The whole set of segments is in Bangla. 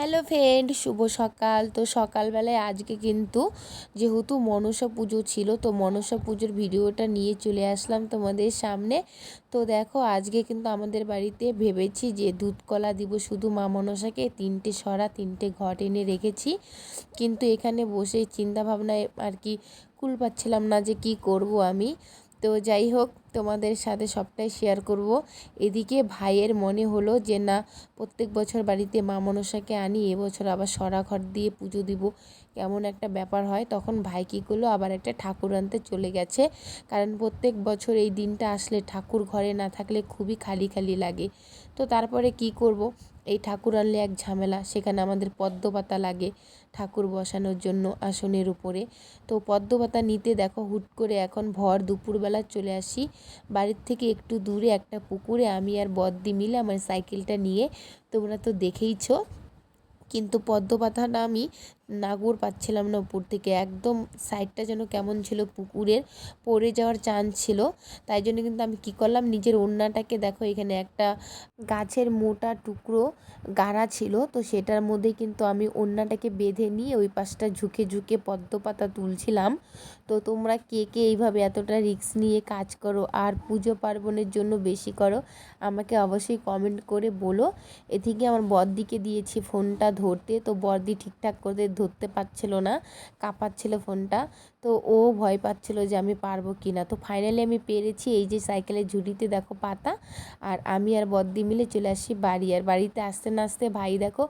হ্যালো ফ্রেন্ড শুভ সকাল। তো সকালবেলায় আজকে কিন্তু যেহেতু মনসা পুজো ছিল, তো মনসা পুজোর ভিডিওটা নিয়ে চলে আসলাম তোমাদের সামনে। তো দেখো, আজকে কিন্তু আমাদের বাড়িতে ভেবেছি যে দুধ কলা দিব শুধু মা মনসাকে, তিনটে সরা, তিনটে ঘট এনে রেখেছি। কিন্তু এখানে বসে চিন্তা ভাবনায় আর কি কুল পাচ্ছিলাম না যে কি করব আমি। তো যাই হোক, তোমাদের সাথে সবটাই শেয়ার করব। এদিকে ভাইয়ের মনে হলো যে, না, প্রত্যেক বছর বাড়িতে মা মনসাকে আনি এবছর আবার সরা ঘর দিয়ে পুজো দিব। কেমন একটা ব্যাপার হয়। তখন ভাই কী করল, আবার একটা ঠাকুর আনতে চলে গেছে। কারণ প্রত্যেক বছর এই দিনটা আসলে ঠাকুর ঘরে না থাকলে খুবই খালি খালি লাগে। তো তারপরে কি করব? এই ঠাকুর আনলে এক ঝামেলা। সেখানে আমাদের পদ্মপাতা লাগে ঠাকুর বসানোর জন্য আসনের উপরে। তো পদ্মপাতা নিতে দেখো হুট করে এখন ভর দুপুরবেলা চলে আসি। বাড়ির থেকে একটু দূরে একটা পুকুরে আমি আর বদ্দি মিলে আমার সাইকেলটা নিয়ে তোমরা তো দেখেইছো। কিন্তু পদ্ম পাতাটা আমি নাগর পাচ্ছিলাম না উপর থেকে। একদম সাইডটা যেন কেমন ছিল, পুকুরের পড়ে যাওয়ার চান্স ছিল। তাই জন্য কিন্তু আমি কি করলাম, নিজের ওড়নাটাকে দেখো এখানে একটা গাছের মোটা টুকরো গাড়া ছিল, তো সেটার মধ্যে কিন্তু আমি ওড়নাটাকে বেঁধে নিয়ে ওই পাশটা ঝুঁকে ঝুঁকে পদ্ম পাতা তুলছিলাম। তো তোমরা কে কে এইভাবে এতটা রিস্ক নিয়ে কাজ করো আর পুজো পার্বণের জন্য বেশি করো, আমাকে অবশ্যই কমেন্ট করে বলো। এদিকে আমার বরদিকে দিয়েছি ফোনটা ধরতে, তো বরদি ঠিকঠাক করে ধরতে পারছিল না, কাঁপাচ্ছিল ফোনটা। তো ও ভয় পাচ্ছিল যে আমি পারব কি না। তো ফাইনালি আমি পেরেছি এই যে সাইকেলের ঝুড়িতে দেখো পাতা, আর আমি আর বদ্দি মিলে চলে আসি বাড়ি। আর বাড়িতে আসতে না আসতে ভাই দেখো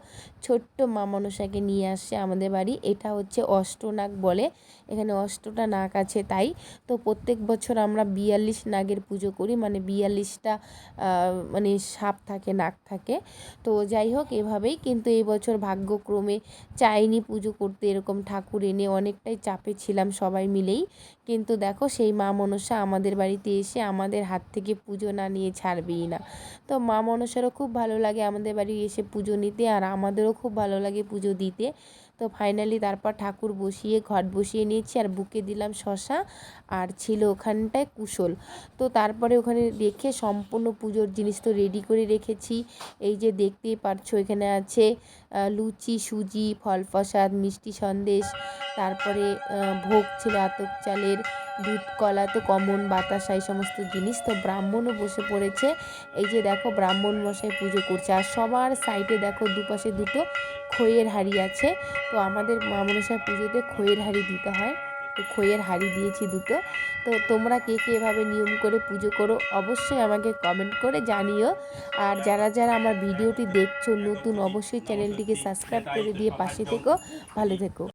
ছোট্ট মা মনসাকে নিয়ে আসছে আমাদের বাড়ি। এটা হচ্ছে অষ্টনাগ বলে, এখানে অষ্টটা নাগ আছে তাই। তো প্রত্যেক বছর আমরা বিয়াল্লিশ নাগের পুজো করি মানে বিয়াল্লিশটা মানে সাপ থাকে নাক থাকে। তো যাই হোক এভাবেই, কিন্তু এই বছর ভাগ্যক্রমে চাইনি পুজো করতে এরকম ঠাকুর এনে অনেকটাই চাপে ছিলাম সবাই মিলেই। কিন্তু দেখো সেই মা মনসা আমাদের বাড়িতে এসে আমাদের হাত থেকে পুজো না নিয়ে ছাড়বেই না। তো মা মনসারও খুব ভালো লাগে আমাদের বাড়ি এসে পুজো নিতে আর আমাদেরও খুব ভালো লাগে পুজো দিতে। তো ফাইনালি তারপর ঠাকুর বসিয়ে ঘট বসিয়ে নিয়েছি আর বুকে দিলাম শশা আর ছিল ওখানটায় কুশল। তো তারপরে ওখানে রেখে সম্পূর্ণ পুজোর জিনিস তো রেডি করে রেখেছি। এই যে দেখতেই পারছ এখানে আছে লুচি, সুজি, ফল প্রসাদ, মিষ্টি সন্দেশ, তারপরে ভোগ ছিল আতক চালের দুধ কলা তো কমন, বাতাসা, এই সমস্ত জিনিস। তো ব্রাহ্মণও বসে পড়েছে। এই যে দেখো, ব্রাহ্মণ মশাই পুজো করছে। আর সবার সাইডে দেখো, দুপাশে দুটো খইয়ের হাড়ি আছে। তো আমাদের মা মনসার পুজোতে খইয়ের হাড়ি দিতে হয়। তো খইয়ের হাড়ি দিয়েছি দুটো। তো তোমরা কে কে এভাবে নিয়ম করে পুজো করো, অবশ্যই আমাকে কমেন্ট করে জানিও। আর যারা যারা আমার ভিডিওটি দেখছ নতুন, অবশ্যই চ্যানেলটিকে সাবস্ক্রাইব করে দিয়ে পাশে থেকো। ভালো থেকো।